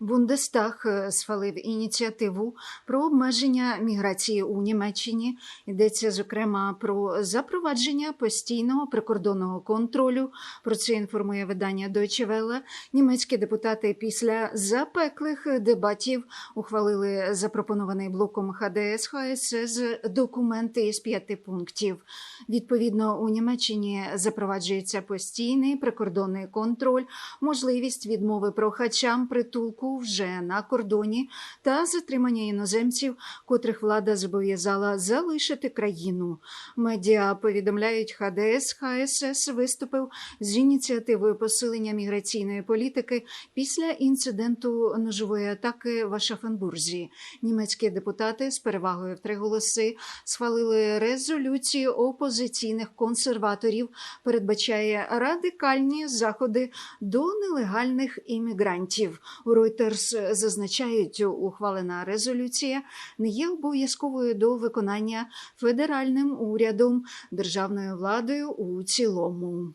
Бундестаг е, схвалив ініціативу про обмеження міграції у Німеччині. Йдеться зокрема про запровадження постійного прикордонного контролю. Про це інформує видання Deutsche Welle. Німецькі депутати після запеклих дебатів ухвалили запропонований блоком ХДС ХСС документи із п'яти пунктів. Відповідно, у Німеччині запроваджується постійний прикордонний контроль, можливість відмови прохачам притулку вже на кордоні та затримання іноземців, котрих влада зобов'язала залишити країну. Медіа повідомляють, ХДС ХСС виступив з ініціативою посилення міграційної політики після інциденту ножової атаки в Ашафенбурзі. Німецькі депутати з перевагою в три голоси схвалили резолюцію опозиційних консерваторів, передбачає радикальні заходи до нелегальних іммігрантів. У Reuters зазначають, ухвалена резолюція не є обов'язковою до виконання федеральним урядом державною владою у цілому.